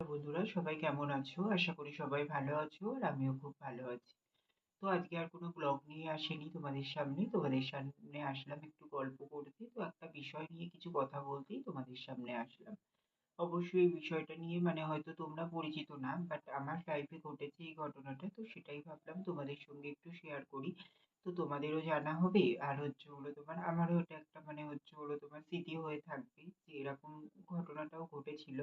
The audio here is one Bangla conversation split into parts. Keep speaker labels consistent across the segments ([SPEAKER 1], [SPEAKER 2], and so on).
[SPEAKER 1] বন্ধুরা, সবাই কেমন আছো? আশা করি সবাই ভালো আছো আর আমিও খুব ভালো আছি। তো আজকে আর কোনো ব্লগ নিয়ে আসিনি তোমাদের সামনে। তোমাদের সামনে আসলাম একটু গল্প করতে। তো একটা বিষয় নিয়ে কিছু কথা বলতেই তোমাদের সামনে আসলাম। অবশ্যই এই বিষয়টা নিয়ে মানে হয়তো তোমরা পরিচিত না বাট আমার লাইফে ঘটেছে এই ঘটনাটা তো সেটাই ভাবলাম তোমাদের সঙ্গে একটু শেয়ার করি। তো তোমাদেরও জানা হবে আর হচ্ছে হলো তোমার, আমারও এটা একটা মানে হচ্ছে হলো তোমার স্মৃতি হয়ে থাকবে যে এরকম ঘটনাটাও ঘটেছিল।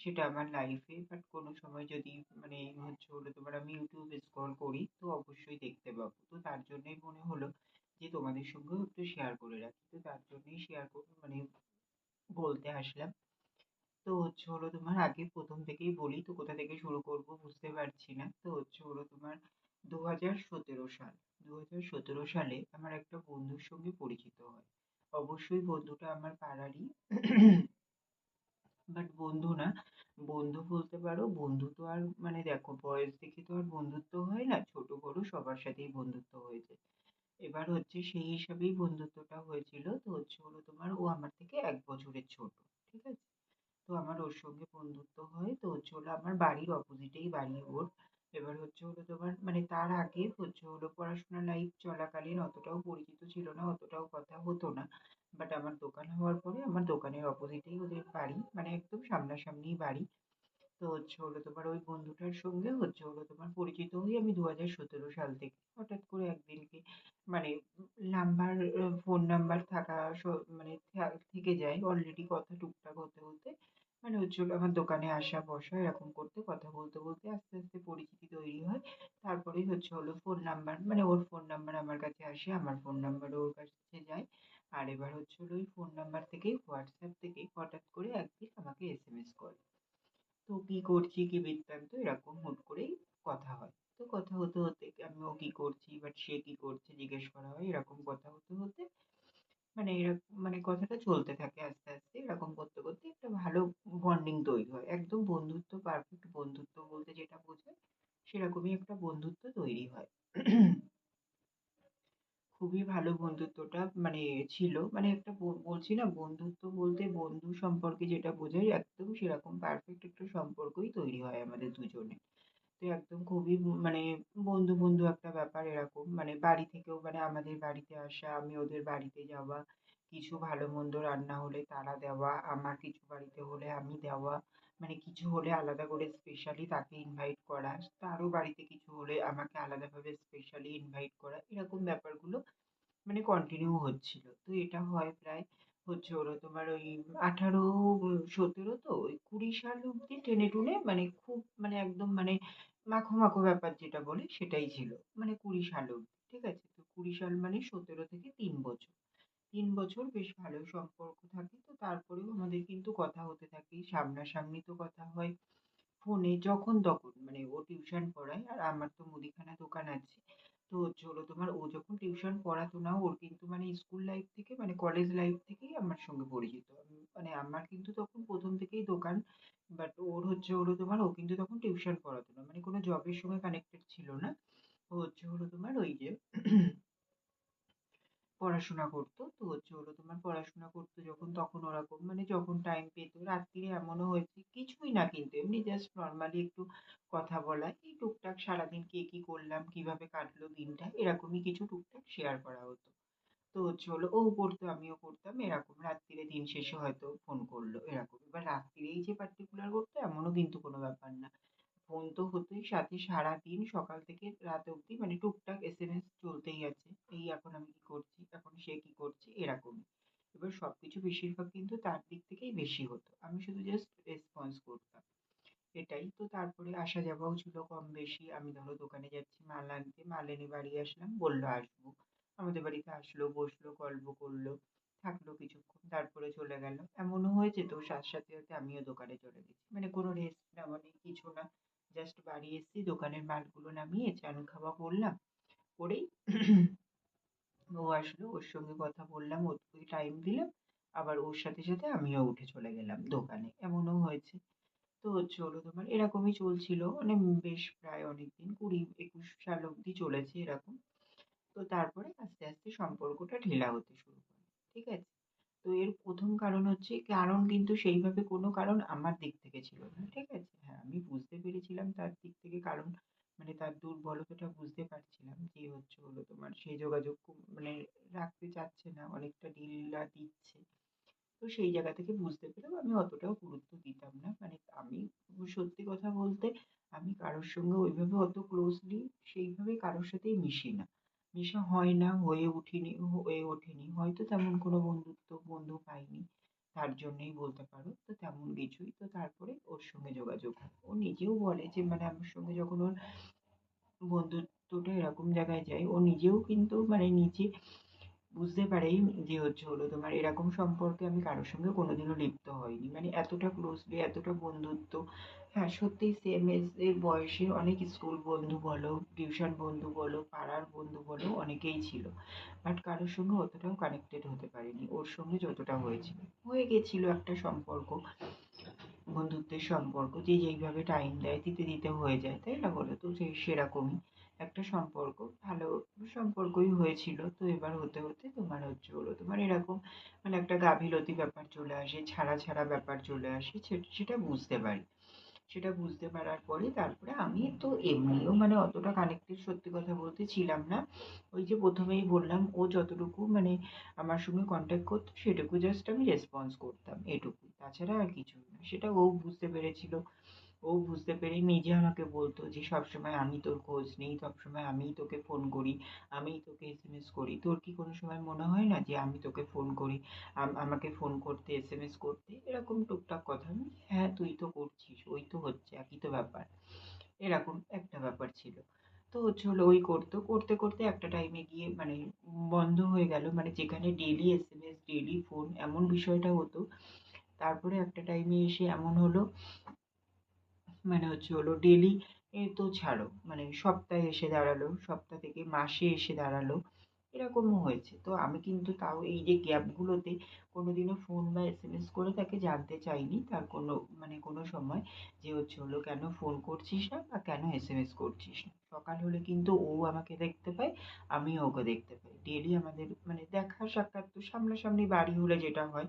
[SPEAKER 1] সেটা আমার লাইফে বাট কোনো সময় যদি মানে হচ্ছে হলো তোমার আমি ইউটিউব স্ক্রল করি, তো অবশ্যই দেখতে পাবো। তো তার জন্যই মনে হলো যে তোমাদের সঙ্গেও একটু শেয়ার করে রাখি। তো তার জন্যই শেয়ার কর মানে বলতে আসলাম। তো হচ্ছে হলো তোমার আগে প্রথম থেকেই বলি, তো কোথা থেকে শুরু করব বুঝতে পারছি না। তো হচ্ছে হলো তোমার ২০১৭ সাল। ২০১৭ সালে আমার একটা বন্ধুর সঙ্গে পরিচিত হয়। অবশ্যই বন্ধুটা আমার পাড়ারই। বাট বন্ধু না, বন্ধু বলতে পারো বন্ধু তো আর মানে দেখো বয়স দেখে তো আর বন্ধুত্ব হয় না। ছোট বড় সবার সাথেই বন্ধুত্ব হয়ে যায়। এবার হচ্ছে সেই হিসাবেই বন্ধুত্বটা হয়েছিল। তো হচ্ছে হলো তোমার ও আমার থেকে এক বছরের ছোট। ঠিক আছে? তো আমার ওর সঙ্গে বন্ধুত্ব হয়। তো হচ্ছে হলো আমার বাড়ির অপোজিটেই বাড়ি ওর। এবার হচ্ছে হলো তোমার মানে তার আগে হচ্ছে হলো পড়াশোনা লাইফ চলাকালীন অতটাও পরিচিত ছিল না, অতটাও কথা হতো না। বাট আমার দোকান হওয়ার পরে আমার দোকানের অপোজিটেই ওদের বাড়ি। মানে একদম সামনাসামনিই বাড়ি। তো হচ্ছে হলো তোমার ওই বন্ধুটার সঙ্গে হচ্ছে হলো তোমার পরিচিত হই আমি ২০১৭ সাল থেকে। হঠাৎ করে একদিনকে মানে নাম্বার ফোন নাম্বার থাকা মানে থেকে যায় অলরেডি কথা টুকটাক হতে, হতে মানে হচ্ছে হলো আমার দোকানে আসা বসা এরকম করতে কথা বলতে, বলতে আস্তে, আস্তে পরিচিতি তৈরি হয়। তারপরেই হচ্ছে হলো ফোন নাম্বার মানে ওর ফোন নাম্বার আমার কাছে আসে, আমার ফোন নাম্বারও ওর কাছে যায়। আর এবার হচ্ছে ওই ফোন নাম্বার থেকেই WhatsApp থেকে হঠাৎ করে একদিন আমাকে এসএমএস করে। তো কি করছি, কি বৃত্তান্ত এরকম হুট করেই কথা হয়। তো কথা হতে, হতে আমি ও কি করছি বাট সে কি করছে জিজ্ঞেস করা হয়। এরকম কথা হতে, হতে মানে এরকম মানে কথাটা চলতে থাকে আস্তে, আস্তে এরকম করতে, করতে একটা ভালো বন্ডিং তৈরি হয়। একদম বন্ধুত্ব পারফেক্ট বন্ধুত্ব বলতে যেটা বোঝায় সেরকমই একটা বন্ধুত্ব তৈরি হয়। খুবই ভালো বন্ধুত্বটা মানে ছিল। মানে একটা বলছি না বন্ধুত্ব বলতে বন্ধু সম্পর্কে যেটা বোঝায় একদম সেরকম পারফেক্ট একটা সম্পর্কই তৈরি হয় আমাদের দুজনের। তো একদম খুবই মানে বন্ধু, বন্ধু একটা ব্যাপার এরকম। মানে বাড়ি থেকেও মানে আমাদের বাড়িতে আসা, আমি ওদের বাড়িতে যাওয়া, কিছু ভালো মন্দ রান্না হলে তারা দেওয়া, আমার কিছু বাড়িতে হলে আমি দেওয়া। মানে কিছু হলে আলাদা করে স্পেশালি তাকে ইনভাইট করা, তারও বাড়িতে কিছু হলে আমাকে আলাদাভাবে স্পেশালি ইনভাইট করা। এরকম ব্যাপারগুলো মানে কন্টিনিউ হচ্ছিল। তো এটা হয় প্রায় হচ্ছে হলো তোমার ওই ১৮ ১৭ তো ওই ২০ সাল অব্দি টেনে টুনে মানে খুব মানে একদম মানে মাখো, মাখো ব্যাপার যেটা বলে সেটাই ছিল। মানে ২০ সাল অব্দি। ঠিক আছে? তো ২০ সাল মানে ১৭ থেকে তিন বছর। তিন বছর বেশ ভালোই সম্পর্ক থাকে। তারপরেও আমাদের কিন্তু কথা হতে থাকে। সামনাসামনি তো কথা হয়। ফোনে যখন তখন মানে ও টিউশন পড়ায়, আর আমার তো মুদিখানা দোকান আছে। তো হচ্ছে হলো তোমার ও যখন টিউশন পড়াতো না, ওর কিন্তু মানে স্কুল লাইফ থেকে মানে কলেজ লাইফ থেকেই আমার সঙ্গে পরিচিত। মানে আমার কিন্তু তখন প্রথম থেকেই দোকান, বাট ওর হচ্ছে হলো তোমার, ও কিন্তু তখন টিউশন পড়াতো না। মানে কোনো জবের সঙ্গে কানেক্টেড ছিল না। ও হচ্ছে হলো তোমার ওই যে পড়াশোনা করতো। তো হচ্ছে হলো তোমার পড়াশোনা করতো যখন তখন ওরকম মানে যখন টাইম পেত রাত্তিরে এমনও হয়েছে কিছুই না কিন্তু এমনি জাস্ট নরমালি একটু কথা বলা, এই টুকটাক সারাদিন কে কি করলাম, কীভাবে কাটলো দিনটা এরকমই কিছু টুকটাক শেয়ার করা হতো। তো হচ্ছে হলো ও করতো আমিও করতাম এরকম রাত্তিরে দিন শেষে হয়তো ফোন করল এরকম। এবার রাত্তিরেই যে পার্টিকুলার করতো এমনও কিন্তু কোনো ব্যাপার না। ফোন তো হতোই সাথে সারাদিন সকাল থেকে রাত অবধি মানে টুকটাক এসএমএস চলতেই আছে। এই এখন আমি কি করছি, এখন সে কি করছে এরকমই। এবার সবকিছু বেশিরভাগ কিন্তু তার দিক থেকেই বেশি হতো। আমি শুধু জাস্ট রেসপন্স করতাম। এটাই তো তারপরে আসা যাওয়াও ছিল কম বেশি। আমি ধরো দোকানে যাচ্ছি মাল আনতে, মাল এনে বাড়ি আসলাম, বলল আসব। আমাদের বাড়িতে আসলো, বসল, গল্প করল, থাকল কিছুক্ষণ, তারপরে চলে গেল। এমনও হয়েছে তো সাথে, সাথে আমিও দোকানে চলে গেছি। মানে কোনো রেস্ট নেওয়া নেই, কিছু না। জাস্ট বাড়ি এসেছি, দোকানের মালগুলো নামিয়ে চান খাওয়া করলাম, করেই ও আসলো, ওর সঙ্গে কথা বললাম, ওকে টাইম দিলাম। আবার ওর সাথে, সাথে আমিও উঠে চলে গেলাম দোকানে। এমনও হয়েছে। তো হলো তোমার এরকমই চলছিল মানে বেশ প্রায় অনেকদিন ২০-২১ সাল অবধি চলেছে এরকম। তো তারপরে আস্তে, আস্তে সম্পর্কটা ঢিলা হতে শুরু করে। ঠিক আছে? তো এর প্রথম কারণ হচ্ছে কারণ কিন্তু সেইভাবে কোনো কারণ আমার দিক থেকে ছিল না। ঠিক আছে? হ্যাঁ, আমি বুঝতে পেরেছিলাম তার দিক থেকে কারণ মানে তার দুর্বলতাটা বুঝতে পারছিলাম যে হচ্ছে হলো তোমার সে যোগাযোগ মানে রাখতে চাচ্ছে না অনেকটা ঢিল্লা দিচ্ছে তো সেই জায়গা থেকে বুঝতে পেরেও আমি অতটাও গুরুত্ব দিতাম না মানে আমি সত্যি কথা বলতে আমি কারোর সঙ্গে ওইভাবে অত ক্লোজলি সেইভাবে কারোর সাথেই মিশি না মেশা হয় না, হয়ে উঠিনি, হয়ে ওঠেনি। হয়তো তেমন কোনো বন্ধুত্ব বন্ধু পাইনি, তার জন্যই বলতে পারো। তো তেমন কিছুই। তো তারপরে ওর সঙ্গে যোগাযোগ। ও নিজেও বলে যে মানে আমার সঙ্গে যখন ওর বন্ধুত্বটা এরকম জায়গায় যায়, ও নিজেও কিন্তু মানে নিজে বুঝতে পারে যে হচ্ছে হলো তোমার এরকম সম্পর্কে আমি কারোর সঙ্গে কোনোদিনও লিপ্ত হইনি মানে এতটা ক্লোজলি এতটা বন্ধুত্ব হ্যাঁ সত্যিই সেম এজের বয়সের অনেক স্কুল বন্ধু বলো টিউশন বন্ধু বলো, পাড়ার বন্ধু বলো, অনেকেই ছিল। বাট কারোর সঙ্গে অতটাও কানেক্টেড হতে পারিনি। ওর সঙ্গে যতটা হয়েছিল হয়ে গেছিল একটা সম্পর্ক, বন্ধুত্বের সম্পর্ক। যে যেইভাবে টাইম দেয়, দিতে দিতে হয়ে যায়, তাই না বলো তো? সেই সেরকমই একটা সম্পর্ক। ভালো সম্পর্কই হয়েছিল। তো এবার হতে হতে তোমার হচ্ছে হলো, তোমার এরকম মানে একটা গাফিলতি ব্যাপার চলে আসে, ছাড়া ছাড়া ব্যাপার চলে আসে সেটা বুঝতে পারি। সেটা বুঝতে পারার পরে তারপরে আমি তো এমনিও মানে অতটা কানেক্টেড সত্যি কথা বলতে ছিলাম না। ওই যে প্রথমেই বললাম, ও যতটুকু মানে আমার সঙ্গে কন্ট্যাক্ট করতো, সেটুকু জাস্ট আমি রেসপন্স করতাম এটুকু তাছাড়া আর কিছুই না, সেটা ও বুঝতে পেরেছিল। ও বুঝতে পেরে নিজে আমাকে বলতো যে, সবসময় আমি তোর খোঁজ নিই, সবসময় আমিই তোকে ফোন করি, আমিই তোকে এসএমএস করি। তোর কি কোনো সময় মনে হয় না যে, আমি তোকে ফোন করি আমাকে ফোন করতে এসএমএস করতে? এরকম টুকটাক কথা। আমি হ্যাঁ তুই তো করছিস, ওই তো হচ্ছে, একই তো ব্যাপার। এরকম একটা ব্যাপার ছিল। তো হচ্ছে হলো, ওই করতো। করতে করতে একটা টাইমে গিয়ে মানে বন্ধ হয়ে গেল। মানে যেখানে ডেলি এসএমএস ডেলি ফোন এমন বিষয়টা হতো। তারপরে একটা টাইমে এসে এমন হলো মানে হচ্ছে হলো ডেলি এ তো ছাড়ো মানে সপ্তাহে এসে দাঁড়াল, সপ্তাহ থেকে মাসে এসে দাঁড়াল, এরকমও হয়েছে। তো আমি কিন্তু তাও এই যে গ্যাপগুলোতে কোনো দিনও ফোন বা এসএমএস করে তাকে জানতে চাইনি, তার কোনো মানে কোনো সময় যে হচ্ছে হলো কেন ফোন করছিস না বা কেন এসএমএস করছিস না। সকাল হলে কিন্তু ও আমাকে দেখতে পায়, আমিও ওকে দেখতে পাই। ডেলি আমাদের মানে দেখা সাক্ষাৎ তো সামনাসামনি বাড়ি হলে যেটা হয়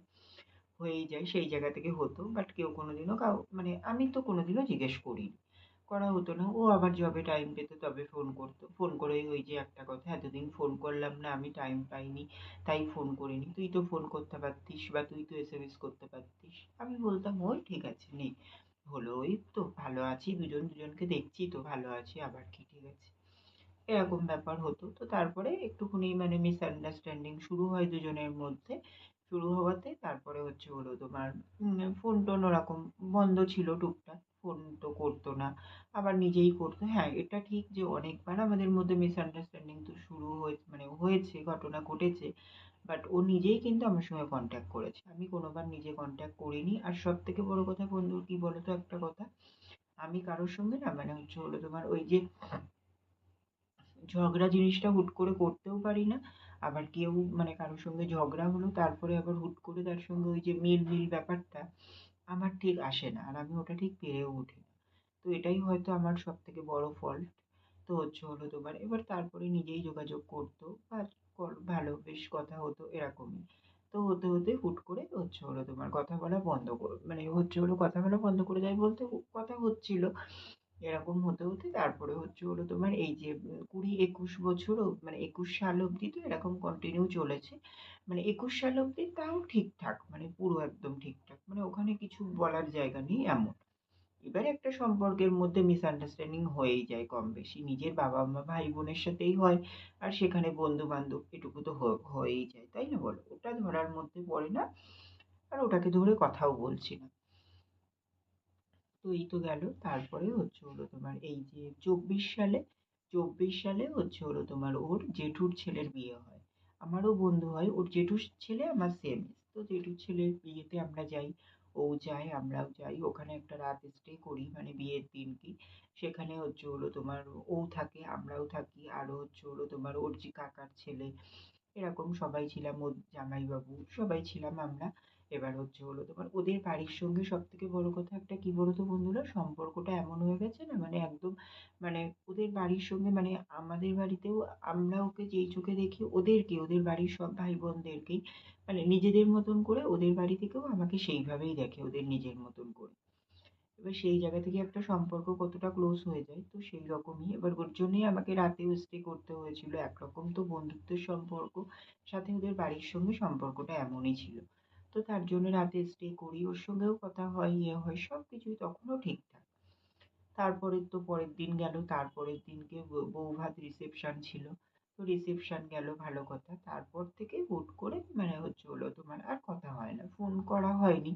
[SPEAKER 1] হয়েই যায়, সেই জায়গা থেকে হতো। বাট কেউ কোনো দিনও কাউ মানে আমি তো কোনো দিনও জিজ্ঞেস করিনি। করা হতো না। ও আবার যবে টাইম পেতো, তবে ফোন করতো। ফোন করেই ওই যে একটা কথা, এতদিন ফোন করলাম না, আমি টাইম পাইনি, তাই ফোন করিনি। তুই তো ফোন করতে পারতিস বা তুই তো এস এম এস করতে পারতিস। আমি বলতাম, ওই ঠিক আছে, নে। হলো, ওই তো ভালো আছি, দুজন দুজনকে দেখছি, তো ভালো আছি, আবার কি ঠিক আছে? এরকম ব্যাপার হতো। তো তারপরে একটুখানি মানে মিসআন্ডারস্ট্যান্ডিং শুরু হয় দুজনের মধ্যে। শুরু হওয়াতে, তারপরে হচ্ছে হলো তোমার ফোন টোন ওরকম বন্ধ ছিল টুকটাক ফোন তো করতো না। আবার নিজেই করতো। হ্যাঁ এটা ঠিক যে অনেকবার আমাদের মধ্যে মিসআন্ডারস্ট্যান্ডিং তো শুরু হয়ে মানে হয়েছে, ঘটনা ঘটেছে বাট ও নিজেই কিন্তু আমার সঙ্গে কন্ট্যাক্ট করেছে। আমি কোনোবার নিজে কন্ট্যাক্ট করিনি। আর সব থেকে বড় কথা বন্ধু, কী বলো তো একটা কথা? আমি কারোর সঙ্গে না মানে হচ্ছে হলো তোমার ওই যে ঝগড়া জিনিসটা হুট করে করতেও পারি না আবার কেউ মানে কারোর সঙ্গে ঝগড়া হলো, তারপরে আবার হুট করে তার সঙ্গে ওই যে মিল মিল ব্যাপারটা আমার ঠিক আসে না আর আমি ওটা ঠিক পেরেও উঠি না। তো এটাই হয়তো আমার সব থেকে বড় ফল্ট তো হচ্ছে হলো তোমার, এবার তারপরে নিজেই যোগাযোগ করতো বা ভালো বেশ কথা হতো এরকমই। তো হতে হতে হুট করে হচ্ছে হলো তোমার কথা বলা বন্ধ করে মানে হচ্ছে হলো কথা বলা বন্ধ করে দেয় বলতে কথা হচ্ছিল। এরকম হতে হতে তারপরে হচ্ছে হলো তোমার এই যে কুড়ি একুশ বছরও মানে একুশ সাল অবধি তো এরকম কন্টিনিউ চলেছে। মানে একুশ সাল অবধি তাও ঠিকঠাক মানে পুরো একদম ঠিকঠাক। মানে ওখানে কিছু বলার জায়গা নেই এমন। এবার একটা সম্পর্কের মধ্যে মিসআন্ডারস্ট্যান্ডিং হয়েই যায় কম বেশি নিজের বাবা মা ভাই বোনের সাথেই হয় আর সেখানে বন্ধু বান্ধব এটুকু তো হয়েই যায়, তাই না বলো? ওটা ধরার মধ্যে পড়ে না। আর ওটাকে ধরে কথাও বলছি না। এই তো গেল। তারপরে হচ্ছে হলো তোমার এই যে চব্বিশ সালে চব্বিশ সালে হচ্ছে হলো তোমার ওর জেঠুর ছেলের বিয়ে হয়। আমারও বন্ধু হয়, ওর জেঠুর ছেলে আমার সেম তো জেঠুর ছেলের বিয়েতে আমরা যাই, ও যায়, আমরাও যাই। ওখানে একটা রাত স্টে করি মানে বিয়ের দিনকে সেখানে হচ্ছে হলো তোমার ও থাকে, আমরাও থাকি। আরও হচ্ছে হলো তোমার ওর যে কাকার ছেলে, এরকম সবাই ছিলাম, ওর জামাইবাবু, সবাই ছিলাম আমরা। এবার হচ্ছে হলো তোমার ওদের বাড়ির সঙ্গে সব থেকে বড় কথা একটা কী বলো তো বন্ধুরা? সম্পর্কটা এমন হয়ে গেছে না? মানে একদম মানে ওদের বাড়ির সঙ্গে মানে আমাদের বাড়িতেও আমরা ওকে যেই চোখে দেখি ওদেরকে, ওদের বাড়ির সব ভাই বোনদেরকেই মানে নিজেদের মতন করে ওদের বাড়ি থেকেও আমাকে সেইভাবেই দেখে ওদের নিজের মতন করে। এবার সেই জায়গা থেকে একটা সম্পর্ক কতটা ক্লোজ হয়ে যায় তো সেই রকমই। এবার ওর জন্যই আমাকে রাতেও স্টে করতে হয়েছিল। একরকম তো বন্ধুত্বের সম্পর্ক, সাথে ওদের বাড়ির সঙ্গে সম্পর্কটা এমনই ছিল। তো তার জন্য রাতে স্টে করি, ওর সঙ্গেও কথা হয় ইয়ে হয়, সব কিছুই তখনও ঠিকঠাক। তারপরে তো পরের দিন গেল, তারপরের দিনকে বৌভাত রিসেপশন ছিল। তো রিসেপশন গেল, ভালো কথা। তারপর থেকে হুট করে মানে হচ্ছে হলো তোমার আর কথা হয় না ফোন করা হয়নি।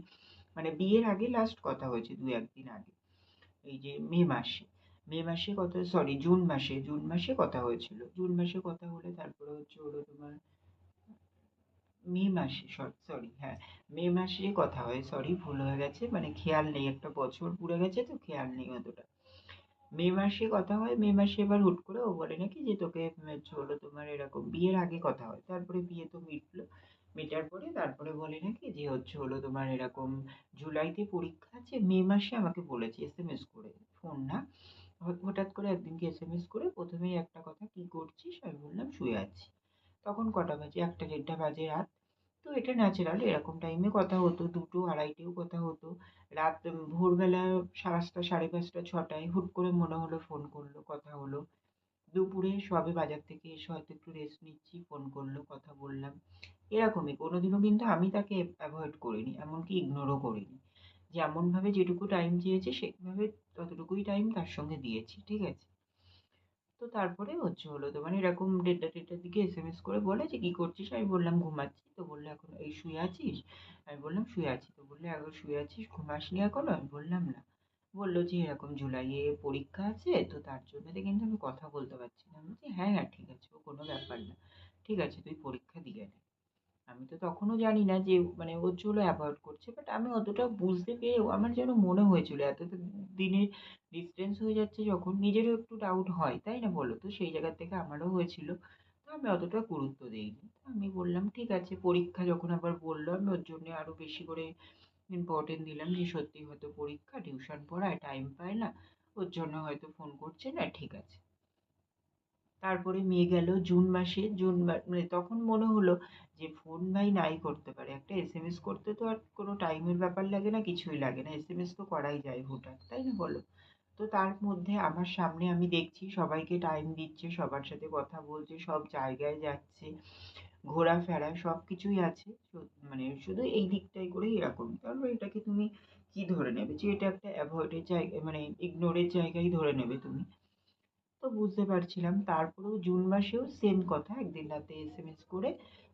[SPEAKER 1] মানে বিয়ের আগে লাস্ট কথা হয়েছে, দু একদিন আগে। এই যে মে মাসে। মে মাসে কথা সরি জুন মাসে জুন মাসে কথা হয়েছিল। জুন মাসে কথা হলে তারপরে হচ্ছে হলো তোমার মে মাসে, সরি হ্যাঁ মে মাসে কথা হয় সরি ভুল হয়ে গেছে মানে খেয়াল নেই, একটা বছর পুড়ে গেছে তো খেয়াল নেই অতটা। মে মাসে কথা হয়, মে মাসে এবার হুট করে ও বলে নাকি যে তোকে হলো তোমার এরকম, বিয়ের আগে কথা হয়, তারপরে বিয়ে তো মিটলো, মেটার পরে তারপরে বলে নাকি যে হচ্ছে হলো তোমার এরকম, জুলাইতে পরীক্ষা আছে, মে মাসে আমাকে বলেছে এস এম এস করে ফোন না হঠাৎ করে একদিনকে এস এম এস করে প্রথমেই একটা কথা, কী করছিস? আমি বললাম, শুয়ে আছি। তখন কটা বাজে? একটা দেড়টা বাজে রাত। তো এটা ন্যাচারাল এরকম টাইমে কথা হতো। দুটো, আড়াইটেও কথা হতো। রাত ভোরবেলা পাঁচটা সাড়ে পাঁচটা, ছটায় হুট করে মনে হলো ফোন করল, কথা হলো। দুপুরে সবে বাজার থেকে এসে হয়তো একটু রেস্ট নিচ্ছি ফোন করল, কথা বললাম। এরকমই, কোনোদিনও কিন্তু আমি তাকে অ্যাভয়েড করিনি, এমনকি ইগনোরও করিনি। যেমনভাবে যেটুকু টাইম চেয়েছে, সেভাবে ততটুকুই টাইম তার সঙ্গে দিয়েছি, ঠিক আছে? তো তারপরে হচ্ছে হলো তো মানে এরকম দেড়টা দেড়টার দিকে এস এম এস করে বলে যে, কী করছিস? আমি বললাম, ঘুমাচ্ছি। তো বলল এখন, এই শুয়ে আছিস? আমি বললাম, শুয়ে আছি। তো বলল এখন শুয়ে আছিস ঘুমাসনি এখনও? আমি বললাম, না। বলল যে, এরকম জুলাইয়ে পরীক্ষা আছে, তো তার জন্য কিন্তু আমি কথা বলতে পারছি না। আমি বলছি হ্যাঁ হ্যাঁ ঠিক আছে, ও কোনো ব্যাপার না। ঠিক আছে, তুই পরীক্ষা দিয়ে নে। আমি তো তখনও জানি না যে মানে ও চলো অ্যাভয়েড করছে বাট আমি অতটা বুঝতে পেরেও আমার যেন মনে হয়েছিল, এত দিনের ডিস্টেন্স হয়ে যাচ্ছে যখন নিজেরও একটু ডাউট হয়, তাই না বলো? তো সেই জায়গা থেকে আমারও হয়েছিল, তো আমি অতটা গুরুত্ব দিইনি। তো আমি বললাম, ঠিক আছে। পরীক্ষা যখন আবার বলল, আমি ওর জন্য আরও বেশি করে ইম্পর্টেন্ট দিলাম যে, সত্যি হয়তো পরীক্ষা টিউশন পড়ায় টাইম পায় না, ওর জন্য হয়তো ফোন করছে, না, ঠিক আছে। তারপরে মেয়ে গেল জুন মাসে, জুন মানে তখন মনে হলো যে ফোন ভাই নাই করতে পারে। একটা এস এম এস করতে তো আর কোনো টাইমের ব্যাপার লাগে না, কিছুই লাগে না। এস এম এস তো করাই যায় হুটহাট, তাই না বলো? তো তার মধ্যে আমার সামনে আমি দেখছি সবাইকে টাইম দিচ্ছে, সবার সাথে কথা বলছে, সব জায়গায় যাচ্ছে, ঘোরাফেরা, সব কিছুই আছে। মানে শুধু এই দিকটাই করে এরকম। তারপর এটাকে তুমি কি ধরে নেবে? যে এটা একটা অ্যাভয়েডের জায়গা মানে ইগনোরের জায়গায় ধরে নেবে তুমি। তো বুঝতে পারছিলাম। তারপরেও জুন মাসেও সেম কথা। একদিন রাতে এস এম এস করে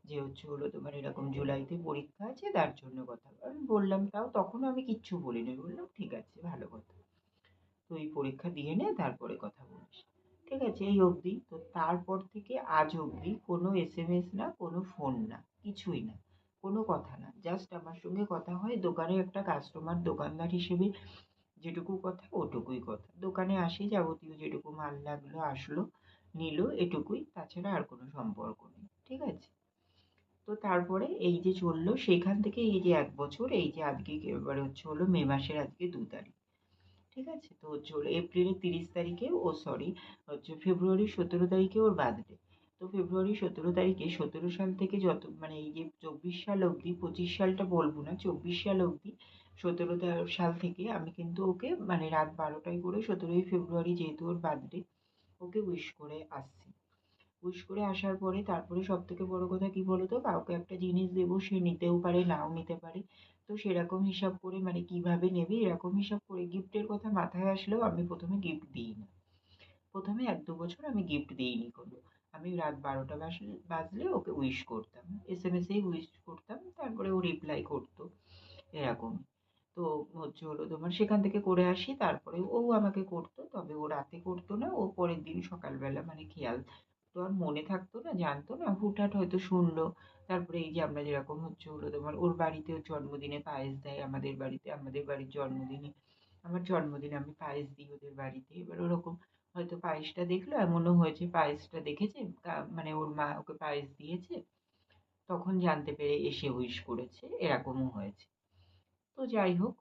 [SPEAKER 1] যে হচ্ছে হলো তোমার এরকম জুলাইতে পরীক্ষা আছে, তার জন্য কথা। আমি বললাম, তাও তখনও আমি কিচ্ছু বলিনি। বললাম, ঠিক আছে, ভালো কথা। তুই পরীক্ষা দিয়ে নে, তারপরে কথা বলিস। ঠিক আছে, এই অবধি। তো তারপর থেকে আজ অবধি কোনো এস এম এস না, কোনো ফোন না, কিছুই না, কোনো কথা না। জাস্ট আমার সঙ্গে কথা হয়। দোকানে একটা কাস্টমার দোকানদার হিসেবে যেটুকু কথা, ওটুকুই কথা। দোকানে আসি, যাবতীয় যেটুকু মাল লাগল আসলো, নিল, এটুকুই। তাছাড়া আর কোনো সম্পর্ক নেই, ঠিক আছে? তো তারপরে এই যে চলল সেখান থেকে এই যে এক বছর, এই যে আজকে এবারে হচ্ছে হলো মে মাসের আজকে দু তারিখ, ঠিক আছে? তো হচ্ছে হলো এপ্রিলের তিরিশ তারিখে, ও সরি, হচ্ছে ফেব্রুয়ারির সতেরো তারিখে ওর বার্থডে। তো ফেব্রুয়ারি সতেরো তারিখে, সতেরো সাল থেকে যত মানে এই যে চব্বিশ সাল অবধি, পঁচিশ সালটা বলব না, চব্বিশ সাল অবধি সতেরো সাল থেকে আমি কিন্তু ওকে মানে রাত বারোটায় করে সতেরোই ফেব্রুয়ারি যেহেতু ওর বার্থডে ওকে উইশ করে আসছি। উইশ করে আসার পরে তারপরে সব থেকে বড় কথা কী বলো তো কাউকে একটা জিনিস দেবো, সে নিতেও পারে, নাও নিতে পারে। তো সেরকম হিসাব করে মানে কীভাবে নেবে, এরকম হিসাব করে গিফটের কথা মাথায় আসলেও আমি প্রথমে গিফট দিই না। প্রথমে এক দু বছর আমি গিফট দিইনি কোনো। আমি রাত বারোটা বাজলে ওকে উইশ করতাম। এস এম এসেই উইশ করতাম, তারপরে ও রিপ্লাই করতো এরকম তো হচ্ছে হলো। তোমার সেখান থেকে করে আসি, তারপরে ও আমাকে করতো, তবে ও রাতে করতো না। ও পরের দিন সকালবেলা মানে খেয়াল তো আর মনে থাকতো না, জানতো না, হুটহাট হয়তো শুনলো। তারপরে এই যে আমরা যেরকম হচ্ছে হলো তোমার, ওর বাড়িতেও জন্মদিনে পায়েস দেয় আমাদের বাড়িতে, আমাদের বাড়ির জন্মদিনে, আমার জন্মদিনে আমি পায়েস দিই ওদের বাড়িতে। এবার ওরকম হয়তো পায়েসটা দেখল, এমনও হয়েছে পায়েসটা দেখেছে মানে ওর মা ওকে পায়েস দিয়েছে, তখন জানতে পেরে এসে উইশ করেছে, এরকমও হয়েছে। তো যাই হোক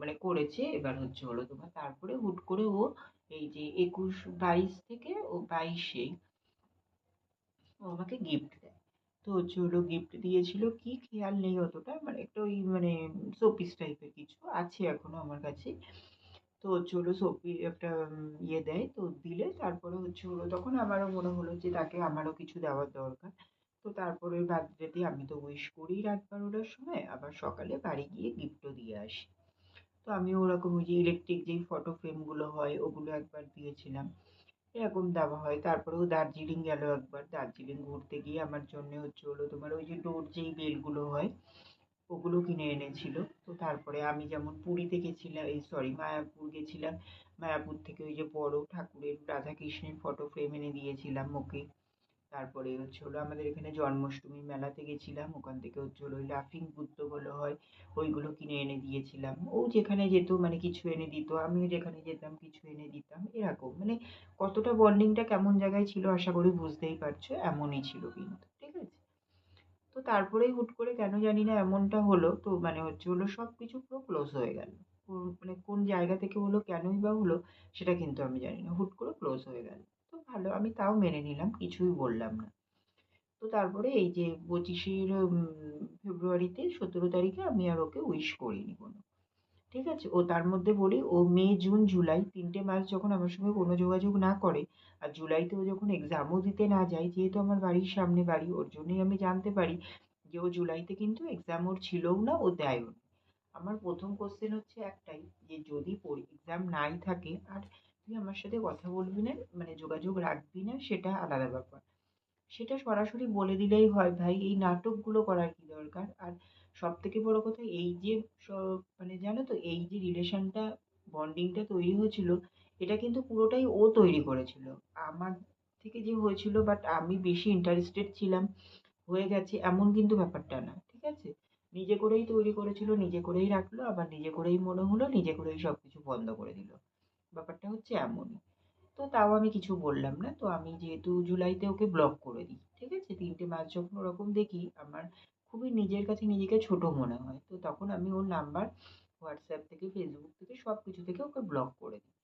[SPEAKER 1] মানে করেছে। এবার হচ্ছে হলো তোমার তারপরে হুট করে ও এই যে একুশ বাইশ থেকে ও বাইশে ও আমাকে গিফট দেয়। তো হচ্ছে হলো গিফট দিয়েছিল কি খেয়াল নেই অতটা মানে একটা ওই মানে শোপিস টাইপের কিছু আছে এখনও আমার কাছে। তো হচ্ছে হলো সত্যি একটা ইয়ে দেয়, তো দিলে তারপরে হচ্ছে হলো তখন আমারও মনে হলো যে তাকে আমারও কিছু দেওয়ার দরকার। তো তারপরে বার্থডেতে আমি তো উইশ করি রাত বারোটার সময়, আবার সকালে বাড়ি গিয়ে গিফটও দিয়ে আসি। তো আমি ওরকম ওই যে ইলেকট্রিক যেই ফটো ফ্রেমগুলো হয়, ওগুলো একবার দিয়েছিলাম। এরকম দেওয়া হয়। তারপরেও দার্জিলিং গেল একবার। দার্জিলিং ঘুরতে গিয়ে আমার জন্যে হচ্ছে হলো তোমার ওই যে ডোর যেই বেলগুলো হয়, ওগুলো কিনে এনেছিল। তো তারপরে আমি যেমন পুরীতে গেছিলাম এই সরি মায়াপুর গেছিলাম। মায়াপুর থেকে ওই যে বড় ঠাকুরের, রাধাকৃষ্ণের ফটো ফ্রেম এনে দিয়েছিলাম ওকে। তারপরে হচ্ছে হলো আমাদের এখানে জন্মাষ্টমী মেলাতে গেছিলাম, ওখান থেকে হচ্ছে হলো ওই লাফিং বুদ্ধগুলো হয়, ওইগুলো কিনে এনে দিয়েছিলাম। ও যেখানে যেত মানে কিছু এনে দিত, আমিও যেখানে যেতাম কিছু এনে দিতাম, এরকম। মানে কতটা বন্ডিংটা কেমন জায়গায় ছিল আশা করি বুঝতেই পারছ, এমনই ছিল কিন্তু, ঠিক আছে? তো তারপরেই হুট করে কেন জানি না এমনটা হলো, তো মানে হচ্ছে হলো সব কিছু পুরো ক্লোজ হয়ে গেল। মানে কোন জায়গা থেকে হলো, কেনই বা হলো, সেটা কিন্তু আমি জানি না, হুট করে ক্লোজ হয়ে গেল। ভালো, আমি তাও মেনে নিলাম, কিছুই বললাম না। তো তারপরে এই যে পঁচিশের ফেব্রুয়ারিতে সতেরো তারিখে আমি আর ওকে উইশ করিনি কোনো। ঠিক আছে? ও তার মধ্যে বলি, ও মে, জুন, জুলাই তিনটে মাস যখন আমার সঙ্গে কোনো যোগাযোগ না করে, আর জুলাইতে ও যখন এক্সামও দিতে না যায়, যেহেতু আমার বাড়ির সামনে বাড়ি, ওর জন্যই আমি জানতে পারি যে ও জুলাইতে কিন্তু এক্সাম ওর ছিলও না, ও দেয়ও আমার প্রথম কোশ্চেন হচ্ছে একটাই, যে যদি এক্সাম নাই থাকে, আর তুই আমার সাথে কথা বলবি না মানে যোগাযোগ রাখবি না, সেটা আলাদা ব্যাপার। সেটা সরাসরি বলে দিলেই হয় ভাই, এই নাটকগুলো করার কি দরকার? আর সব থেকে বড় কথা, এই যে মানে জানো তো, এই যে রিলেশনটা, বন্ডিংটা তৈরি হয়েছিল, এটা কিন্তু পুরোটাই ও তৈরি করেছিল। আমার থেকে যে হয়েছিল বাট আমি বেশি ইন্টারেস্টেড ছিলাম, হয়ে গেছে এমন কিন্তু ব্যাপারটা না, ঠিক আছে? নিজে করেই তৈরি করেছিল, নিজে করেই রাখল, আবার নিজে করেই মনে হলো, নিজে করেই সব কিছু বন্ধ করে দিল। ব্যাপারটা হচ্ছে এমনই। তো তাও আমি কিছু বললাম না। তো আমি যেহেতু জুলাইতে ওকে ব্লক করে দিই, ঠিক আছে? তিনটে মাস যখন ওরকম দেখি, আমার খুবই নিজের কাছে নিজেকে ছোট মনে হয়। তো তখন আমি ওর নাম্বার হোয়াটসঅ্যাপ থেকে ফেসবুক থেকে সব কিছু থেকে ওকে ব্লক করে দিই।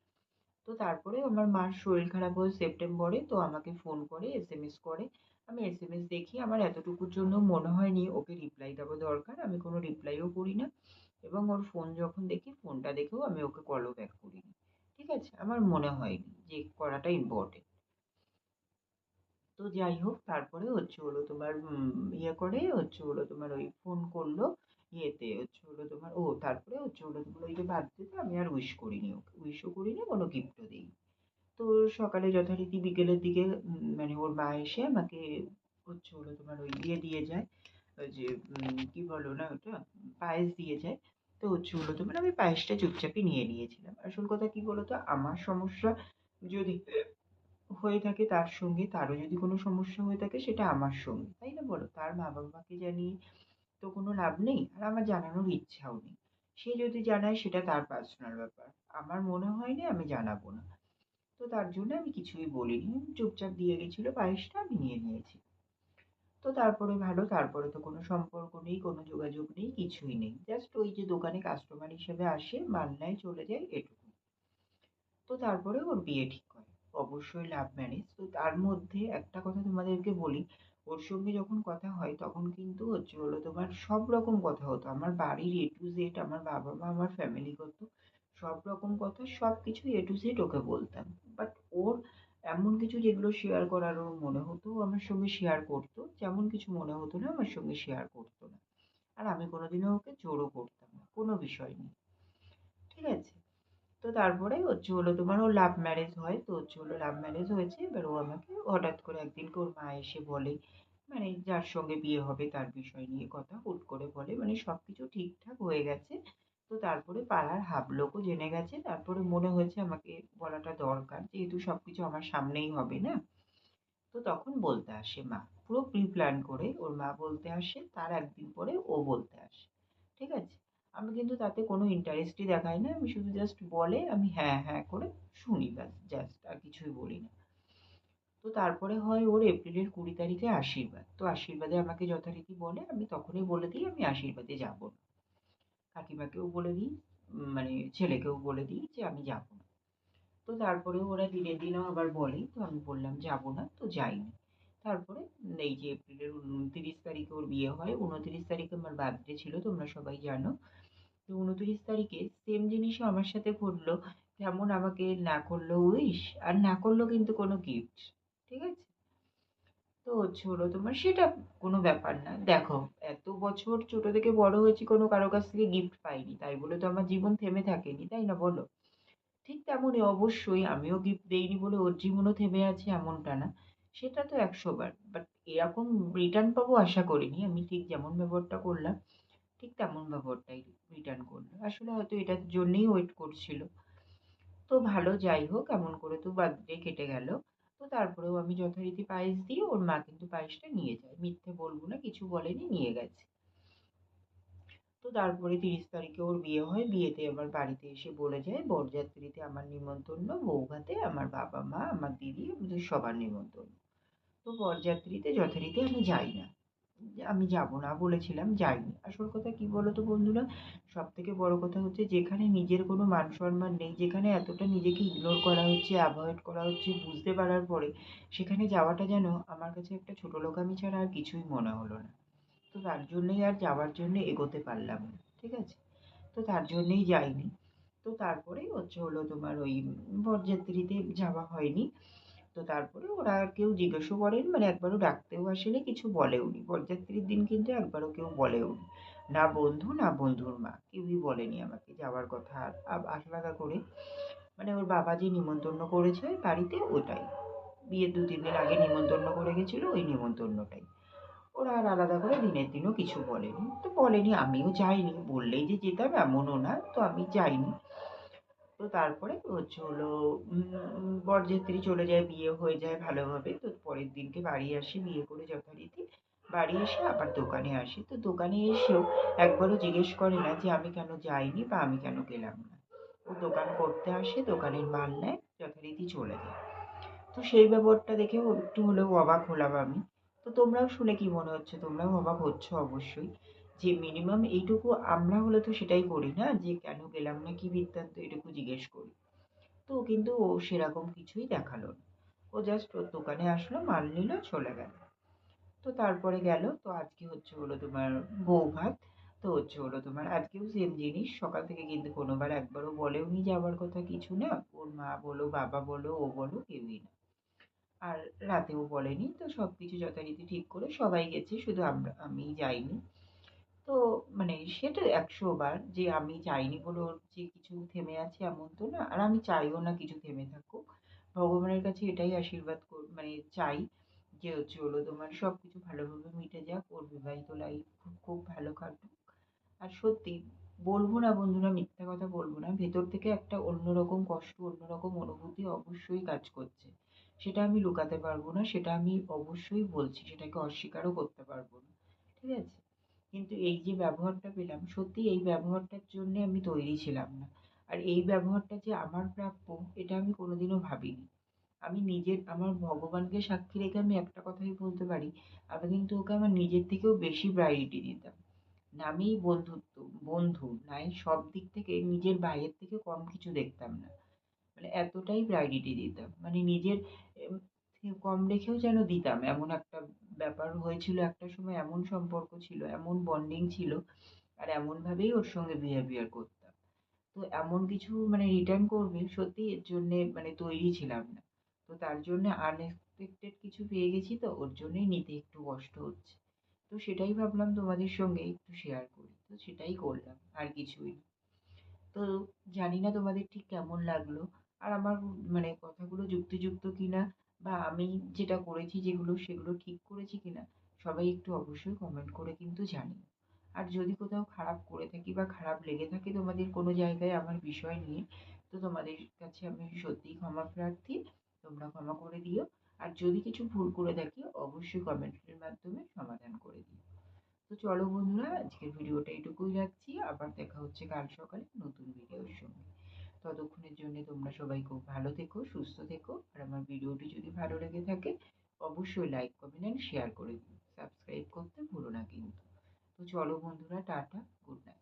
[SPEAKER 1] তো তারপরে আমার মার শরীর খারাপ হয় সেপ্টেম্বরে তো আমাকে ফোন করে এস এম এস করে। আমি এস এম এস দেখি, আমার এতটুকুর জন্য মনে হয়নি ওকে রিপ্লাই দেওয়া দরকার। আমি কোনো রিপ্লাইও করি না। এবং ওর ফোন যখন দেখি ফোনটা দেখেও আমি ওকে কলও ব্যাক করিনি। ঠিক আছে? আমার মনে হয়নি যে করাটা ইম্পর্টেন্ট তো যাই হোক, তারপরে হচ্ছে হলো তোমার ইয়ে করে হচ্ছে হলো তোমার ওই ফোন করল, ইয়েতে হচ্ছে হলো তোমার, ও, তারপরে হচ্ছে হলো তোমার ওই যে বার্থডেতে আমি আর উইশ করিনি ওকে। উইশও করিনি, কোনো গিফটও দিইনি। তো সকালে যথারীতি বিকেলের দিকে মানে ওর মা এসে আমাকে হচ্ছে হলো তোমার ওই ইয়ে দিয়ে যায়, ওই যে কী বলো না ওটা, পায়েস দিয়ে যায়। তো হচ্ছে হলো মানে আমি পায়েসটা চুপচাপই নিয়ে নিয়েছিলাম। আসল কথা কী বলো তো আমার সমস্যা যদি হয়ে থাকে তার সঙ্গে, তারও যদি কোনো সমস্যা হয়ে থাকে সেটা আমার সঙ্গে, তাই না বলো? তার মা বাবাকে জানিয়ে তো কোনো লাভ নেই, আর আমার জানানোর ইচ্ছাও নেই। সে যদি জানায় সেটা তার পার্সোনাল ব্যাপার। আমার মনে হয়নি আমি জানাব না। তো তার জন্য আমি কিছুই বলিনি। চুপচাপ দিয়ে গেছিল পায়েসটা, আমি নিয়ে নিয়েছি। তো তারপরে ভালো। তারপরে তো কোনো সম্পর্ক নেই, কোনো যোগাযোগ নেই, কিছুই নেই। জাস্ট ওই যে দোকানে কাস্টমার হিসেবে আসে মাল নেয় চলে যায় এটুকু। তো তারপরে ওর বিয়ে ঠিক করে। অবশ্যই লাভ ম্যারেজ তো তার মধ্যে একটা কথা তোমাদেরকে বলি, ওর সঙ্গে যখন কথা হয় তখন কিন্তু হচ্ছে হলো তোমার সব রকম কথা হতো। আমার বাড়ির এ টু জেড আমার বাবা মা, আমার ফ্যামিলিগত সব রকম কথা, সব কিছু এ টু জেড ওকে বলতাম। বাট ওর এমন কিছু যেগুলো শেয়ার করার ওর মনে হতো আমার সঙ্গে শেয়ার করতো। যেমন কিছু মনে হতো না, আমার সঙ্গে শেয়ার করতো না। আর আমি কোনোদিনও ওকে জোরও করতাম না, কোনো বিষয় নিয়ে ঠিক আছে? তো তারপরে হচ্ছে হলো তোমার, ও লাভ ম্যারেজ হয়, তো হচ্ছে হলো লাভ ম্যারেজ হয়েছে। এবার ও আমাকে হঠাৎ করে একদিনকে ওর মা এসে বলে মানে যার সঙ্গে বিয়ে হবে তার বিষয় নিয়ে কথা, হুট করে বলে মানে সব কিছু ঠিকঠাক হয়ে গেছে। তো তারপরে পাড়ার হাফ লোকও জেনে গেছে, তারপরে মনে হয়েছে আমাকে বলাটা দরকার, যেহেতু সব কিছু আমার সামনেই হবে না। তো তখন বলতে আসে মা পুরো প্রি প্ল্যান করে ওর মা বলতে আসে, তার একদিন পরে ও বলতে আসে। ঠিক আছে? আমি কিন্তু তাতে কোনো ইন্টারেস্টই দেখাই না, আমি শুধু জাস্ট বলে আমি হ্যাঁ হ্যাঁ করে শুনি, ব্যাস জাস্ট আর কিছুই বলি না। তো তারপরে হয় ওর এপ্রিলের কুড়ি তারিখে আশীর্বাদ। তো আশীর্বাদে আমাকে যথারীতি বলে, আমি তখনই বলে দিই, আমি আশীর্বাদে যাব না। কাকিমাকেও বলে দিই মানে ছেলেকেও বলে দিই যে আমি যাব না। তো তারপরে ওরা দিনের দিনও আবার বলে তো আমি বললাম যাব না, তো যাইনি। তারপরে এই যে এপ্রিলের উনতিরিশ তারিখে ওর বিয়ে হয়, উনতিরিশ তারিখে আমার বার্থডে ছিল, তোমরা সবাই জানো। তো উনতিরিশ তারিখে সেম জিনিসও আমার সাথে ঘটলো তেমন আমাকে না করল উইশ আর না করল কিন্তু কোনো গিফট ঠিক আছে? তো হলো তোমার সেটা কোনো ব্যাপার না। দেখো, এত বছর ছোট থেকে বড় হয়েছি, কোনো কারও কাছ থেকে গিফট পাইনি, তাই বলে তো আমার জীবন থেমে থাকেনি, তাই না বলো? ঠিক তেমনই অবশ্যই আমিও গিফট দেইনি বলে ওর জীবনও থেমে আছে এমনটা না। সেটা তো একশো বার বাট এরকম রিটার্ন পাবো আশা করিনি। আমি ঠিক যেমন ব্যবহারটা করলাম, ঠিক তেমন ব্যবহারটাই রিটার্ন করল। আসলে হয়তো এটার জন্যেই ওয়েট করছিল। তো ভালো, যাই হোক, এমন করে তো বার্থডে কেটে গেল। তো তারপরেও আমি যথারীতি পায়েস দিই ওর মা কিন্তু পায়েসটা নিয়ে যায়। মিথ্যে বলব না, কিছু বলেনি, নিয়ে গেছে। তো তারপরে তিরিশ তারিখে ওর বিয়ে হয়। বিয়েতে আবার বাড়িতে এসে বলে যায়, বরযাত্রীতে আমার নিমন্ত্রণ বৌভাতে আমার বাবা মা, আমার দিদি সবার নিমন্ত্রণ। তো বরযাত্রীতে যথারীতি আমি যাই না। আমি যাব না, বলেছিলাম, যাইনি। আসল কথা কি বলো তো বন্ধুরা? সব থেকে বড় কথা হচ্ছে যেখানে নিজের কোনো মান সম্মান নেই, যেখানে এতটা নিজেকে ইগনোর করা হচ্ছে অ্যাভয়েড করা হচ্ছে, বুঝতে পারার পরে, সেখানে যাওয়াটা যেন আমার কাছে একটা ছোটো লোকামি ছাড়া আর কিছুই মনে হলো না। তো তার জন্যই আর যাওয়ার জন্য এগোতে পারলাম না, ঠিক আছে? তো তার জন্যেই যাইনি। তো তারপরে হচ্ছে হলো তোমার ওই বরযাত্রীতে যাওয়া হয়নি। তো তারপরে ওরা কেউ জিজ্ঞেসও করেন মানে একবারও ডাকতেও আসেনি, কিছু বলেওনি বরযাত্রীর দিন কিন্তু একবারও কেউ বলেওনি না। বন্ধু, না বন্ধুর মা, কেউই বলেনি আমাকে যাওয়ার কথা। আর আলাদা করে মানে ওর বাবা যে নিমন্ত্রণ করেছে বাড়িতে ওটাই। বিয়ের দু, তিন দিন আগে নিমন্ত্রণ করে গেছিল, ওই নিমন্ত্রণটাই। ওরা আর আলাদা করে দিনের দিনও কিছু বলেনি। তো বলেনি, আমিও যাইনি। বললেই যে যেতাম, এমনও না, তো আমি যাইনি। তো তারপরে হচ্ছে হলো বরযাত্রী চলে যায়, বিয়ে হয়ে যায় ভালোভাবে। তো পরের দিনকে বাড়ি আসি, বিয়ে করে যথারীতি বাড়ি এসে আবার দোকানে আসি। তো দোকানে এসেও একবারও জিজ্ঞেস করে না যে আমি কেন যাইনি বা আমি কেন গেলাম না। ও দোকান করতে আসে, দোকানের মাল নেয়, যথারীতি চলে যায়। তো সেই ব্যাপারটা দেখে একটু হলেও অবাক হলাম আমি। তো তোমরাও শুনে কি মনে হচ্ছে? তোমরাও অবাক হচ্ছ অবশ্যই। যে মিনিমাম এইটুকু আমরা হলে তো সেটাই করি না, যে কেন গেলাম না, কি বৃত্তান্ত এটুকু জিজ্ঞেস করি। তো কিন্তু ও সেরকম কিছুই দেখাল না। ও জাস্ট ওর দোকানে আসলো, মাল নিল, চলে গেল। তো তারপরে গেল, তো আজকে হচ্ছে হলো তোমার বউ ভাত, তো হচ্ছে হলো তোমার আজকেও সেম জিনিস, সকাল থেকে কিন্তু কোনোবার একবারও বলেও নি যাওয়ার কথা কিছু না, ওর মা বলো, বাবা বলো, ও বলো, কেউই না। আর রাতেও বলেনি, তো সব কিছু যথারীতি ঠিক করে সবাই গেছে, শুধু আমরা, আমি যাইনি। তো মানে সেটা একশো বার যে আমি চাইনি বলে ওর যে কিছু থেমে আছে এমন তো না। আর আমি চাইও না কিছু থেমে থাকুক। ভগবানের কাছে এটাই আশীর্বাদ মানে চাই যে হচ্ছে হলো তোমার সব কিছু ভালোভাবে মিটে যাক, ওর বিবাহিত লাইফ খুব খুব ভালো কাটুক। আর সত্যি বলব না বন্ধুরা, মিথ্যা কথা বলব না, ভেতর থেকে একটা অন্যরকম কষ্ট, অন্যরকম অনুভূতি অবশ্যই কাজ করছে। সেটা আমি লুকাতে পারব না, সেটা আমি অবশ্যই বলছি, সেটাকে অস্বীকারও করতে পারব না। ঠিক আছে? কিন্তু এই যে ব্যবহারটা পেলাম, সত্যি এই ব্যবহারটার জন্যে আমি তৈরি ছিলাম না। আর এই ব্যবহারটা যে আমার প্রাপ্য, এটা আমি কোনোদিনও ভাবিনি। আমি নিজের, আমার ভগবানকে সাক্ষী রেখে আমি একটা কথাই বলতে পারি, আমি কিন্তু ওকে আমার নিজের থেকেও বেশি প্রায়োরিটি দিতাম। নামেই বন্ধুত্ব, বন্ধু, নাই সব দিক থেকে নিজের বাইরের থেকে কম কিছু দেখতাম না। মানে এতটাই প্রায়োরিটি দিতাম। মানে নিজের কম রেখেও যেন দিতাম, এমন একটা ব্যাপার হয়েছিল একটা সময় এমন সম্পর্ক ছিল, এমন বন্ডিং ছিল আর এমনভাবেই ওর সঙ্গে বিহেভিয়ার করতাম। তো এমন কিছু মানে রিটার্ন করবে, সত্যি এর জন্যে মানে তৈরি ছিলাম না। তো তার জন্যে আনএক্সপেক্টেড কিছু পেয়ে গেছি তো, ওর জন্যেই নিতে একটু কষ্ট হচ্ছে। তো সেটাই ভাবলাম তোমাদের সঙ্গে একটু শেয়ার করি। তো সেটাই করলাম, আর কিছুই তো জানি না তোমাদের ঠিক কেমন লাগল, আর আমার মানে কথাগুলো যুক্তিযুক্ত কিনা বা আমি যেটা করেছি, যেগুলো সেগুলো ঠিক করেছি কিনা, সবাই একটু অবশ্যই কমেন্ট করে কিন্তু জানিও। আর যদি কোথাও খারাপ করে থাকি বা খারাপ লেগে থাকে তোমাদের কোনো জায়গায় আমার বিষয় নিয়ে, তো তোমাদের কাছে আমি সত্যিই ক্ষমা প্রার্থী, তোমরা ক্ষমা করে দিও। আর যদি কিছু ভুল করে থাকি, অবশ্যই কমেন্টের মাধ্যমে সমাধান করে দিও। তো চলো বন্ধুরা, আজকের ভিডিওটা এইটুকুই রাখছি। আবার দেখা হচ্ছে কাল সকালে নতুন ভিডিওর সঙ্গে। ততক্ষণের জন্য তোমরা সবাই খুব ভালো থেকো, সুস্থ থেকো। আর আমার ভিডিওটি যদি ভালো লেগে থাকে, অবশ্যই লাইক কমেন্ট অ্যান্ড শেয়ার করে দিও। সাবস্ক্রাইব করতে ভুলো না কিন্তু। তো চলো বন্ধুরা, টাটা গুড নাইট